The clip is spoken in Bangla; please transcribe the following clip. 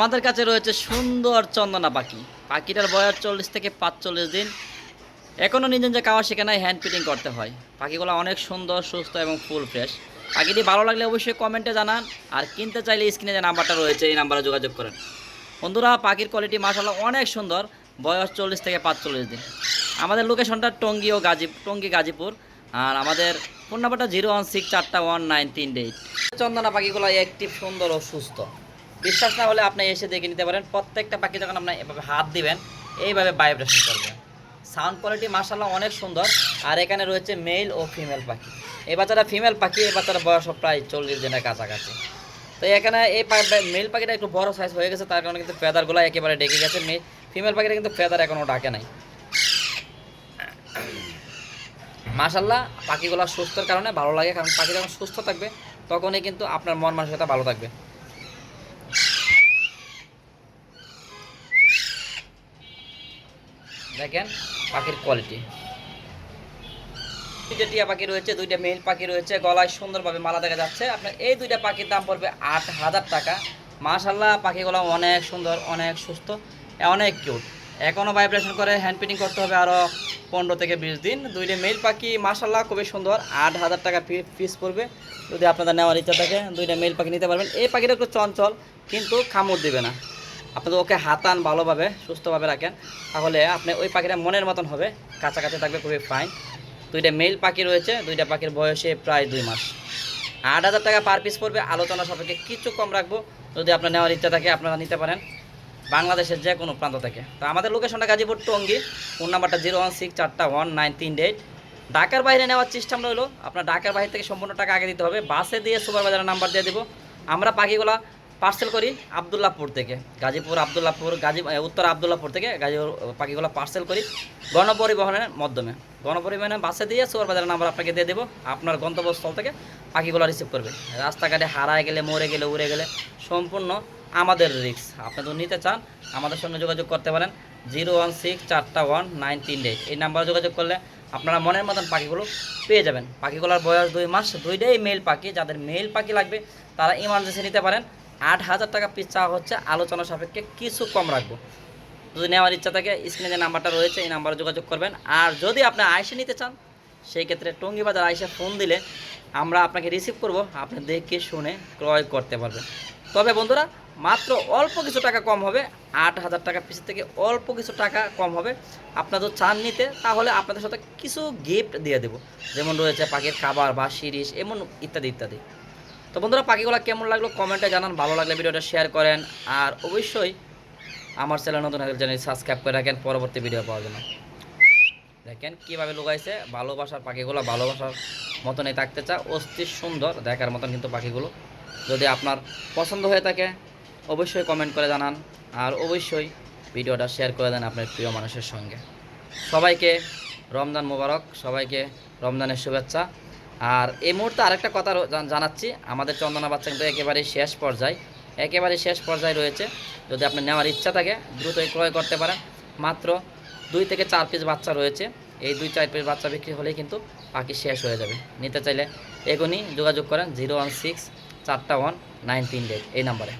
আমাদের কাছে রয়েছে সুন্দর চন্দনা পাখি। পাখিটার বয়স চল্লিশ থেকে পাঁচচল্লিশ দিন। এখনও নিজে নিজে খাওয়া শেখে নাই হ্যান্ড ফিটিং করতে হয়। পাখিগুলো অনেক সুন্দর, সুস্থ এবং ফুল ফ্রেশ পাখিটি ভালো লাগলে অবশ্যই কমেন্টে জানান। আর কিনতে চাইলে স্ক্রিনে যে নাম্বারটা রয়েছে, এই নাম্বারে যোগাযোগ করেন। বন্ধুরা, পাখির কোয়ালিটি মাসাল্লাহ অনেক সুন্দর। বয়স চল্লিশ থেকে পাঁচচল্লিশ দিন। আমাদের লোকেশনটা টঙ্গি ও গাজী টঙ্গী গাজীপুর। আর আমাদের ফোন নাম্বারটা জিরো ওয়ান সিক্স চারটা ওয়ান নাইন তিন এইট চন্দনা পাখিগুলো অ্যাক্টিভ সুন্দর ও সুস্থ। বিশ্বাস না হলে আপনি এসে দেখে নিতে পারেন। প্রত্যেকটা পাখি যখন আপনি এভাবে হাত দিবেন, এইভাবে ভাইব্রেশন করবে। সাউন্ড কোয়ালিটি মার্শাল্লাহ অনেক সুন্দর। আর এখানে রয়েছে মেল ও ফিমেল পাখি। এই বাচ্চাটা ফিমেল পাখি এই বাচ্চাটা বয়স প্রায় চল্লিশ দিনের কাছাকাছি। তো এখানে এই মেল পাখিটা একটু বড় সাইজ হয়ে গেছে, তার কারণে কিন্তু ফেদারগুলো একেবারে ডেকে গেছে। ফিমেল পাখিটা কিন্তু ফেদার এখনও ডাকে নাই। মাশাল্লাহ পাখিগুলো সুস্থর কারণে ভালো লাগে। কারণ পাখি যখন সুস্থ থাকবে, তখনই কিন্তু আপনার মন মানসিকতা ভালো থাকবে। দেখেন, পাখির কোয়ালিটি দুইটা টিয়া পাখি রয়েছে, দুইটা মেল পাখি রয়েছে, গলায় সুন্দরভাবে মালা দেখা যাচ্ছে। আপনার এই দুইটা পাখির দাম পড়বে আট হাজার টাকা। মাশাল্লাহ পাখিগুলো অনেক সুন্দর, অনেক সুস্থ, অনেক কিউট এখনও ভাইব্রেশন করে হ্যান্ড পিটিং করতে হবে আরও পনেরো থেকে বিশ দিন। দুইটা মেল পাখি মাশাল্লাহ খুবই সুন্দর। আট হাজার টাকা পিস পড়বে। যদি আপনাদের নেওয়ার ইচ্ছা থাকে, দুইটা মেল পাখি নিতে পারবেন। এই পাখিটা একটু চঞ্চল, কিন্তু খামড় দিবে না। আপনাদের ওকে হাতান ভালোভাবে, সুস্থভাবে রাখেন। তাহলে আপনি ওই পাখিটা মনের মতন হবে। কাছাকাছি থাকবে খুবই ফাইন দুইটা মেল পাখি রয়েছে, দুইটা পাখির বয়সে প্রায় দুই মাস। আট হাজার টাকা পার পিস পড়বে। আলোচনা সাপেক্ষে কিছু কম রাখব। যদি আপনার নেওয়ার ইচ্ছা থাকে, আপনারা নিতে পারেন। বাংলাদেশের যে কোনো প্রান্ত থেকে। তো আমাদের লোকেশনটা গাজীপুর টঙ্গি। ফোন নাম্বারটা জিরো ওয়ান সিক্স চারটা ওয়ান নাইন তিন এইট। ঢাকার বাইরে নেওয়ার সিস্টেম রইল আপনার ঢাকার বাইরে থেকে সম্পূর্ণ টাকা আগে দিতে হবে। বাসে দিয়ে সুপারবাজারের নাম্বার দিয়ে দেবো। আমরা পাখিগুলা পার্সেল করি আবদুল্লাপুর থেকে। গাজীপুর আবদুল্লাপুর গাজী উত্তর আবদুল্লাপুর থেকে গাজীপুর পাখিগুলো পার্সেল করি গণপরিবহনের মাধ্যমে। গণপরিবহনের বাসে দিয়ে সুপারবাজারের নাম্বার আপনাকে দিয়ে দেবো। আপনার গন্তব্যস্থল থেকে পাখিগুলো রিসিভ করবে। রাস্তাঘাটে হারায় গেলে, মরে গেলে, উড়ে গেলে সম্পূর্ণ আমাদের রিস্ক আপনি যদি নিতে চান, আমাদের সঙ্গে যোগাযোগ করতে পারেন জিরো ওয়ান সিক্স চারটা ওয়ান নাইন তিন ডে এই নাম্বারে যোগাযোগ করলে আপনারা মনের মতন পাখিগুলো পেয়ে যাবেন। পাখিগুলোর বয়স দুই মাস, দুইটাই মেল পাখি। যাদের মেল পাখি লাগবে, তারা ইমার্জেন্সি নিতে পারেন। আট হাজার টাকা পিস চাওয়া হচ্ছে। আলোচনা সাপেক্ষে কিছু কম রাখব। যদি নেওয়ার ইচ্ছা থাকে স্ক্রিনে যে নাম্বারটা রয়েছে, এই নাম্বারে যোগাযোগ করবেন। আর যদি আপনি আইসে নিতে চান, সেই ক্ষেত্রে টঙ্গি বাজার আইসে ফোন দিলে আমরা আপনাকে রিসিভ করব। আপনি দেখে শুনে ক্রয় করতে পারবেন। তবে বন্ধুরা, মাত্র অল্প কিছু টাকা কম হবে। আট হাজার টাকা পিস থেকে অল্প কিছু টাকা কম হবে। আপনার আপনাদের চান নিতে, তাহলে আপনাদের সাথে কিছু গিফট দিয়ে দেবো। যেমন রয়েছে পাখির খাবার বা সিরিজ, এমন ইত্যাদি ইত্যাদি। তো বন্ধুরা, পাখিগুলো কেমন লাগল? কমেন্টে জানান, ভালো লাগলে ভিডিওটা শেয়ার করেন। আর অবশ্যই আমার চ্যানেল নতুন চ্যানেল সাবস্ক্রাইব করে রাখেন, পরবর্তী ভিডিও পাওয়ার জন্য। দেখেন কীভাবে লুকাইছে। ভালোবাসার পাখিগুলো ভালোবাসার মতনই থাকতে চা অস্থির সুন্দর দেখার মতন কিন্তু পাখিগুলো। যদি আপনার পছন্দ হয়ে থাকে, অবশ্যই কমেন্ট করে জানান। আর অবশ্যই ভিডিওটা শেয়ার করে দেন আপনার প্রিয় মানুষের সঙ্গে। সবাইকে রমজান মোবারক, সবাইকে রমজানের শুভেচ্ছা। আর এই মুহূর্তে আরেকটা কথা জানাচ্ছি। আমাদের চন্দনা বাচ্চা কিন্তু একেবারে শেষ পর্যায়ে একেবারে শেষ পর্যায়ে রয়েছে। যদি আপনি নেওয়ার ইচ্ছা থাকে, দ্রুতই ক্রয় করতে পারেন। মাত্র দুই থেকে চার পিস বাচ্চা রয়েছে। এই দুই চার পিস বাচ্চা বিক্রি হলেই কিন্তু পাখি শেষ হয়ে যাবে। নিতে চাইলে এগুনি যোগাযোগ করেন জিরো ওয়ান সিক্স চারটা ওয়ান নাইন তিন এই নাম্বারে।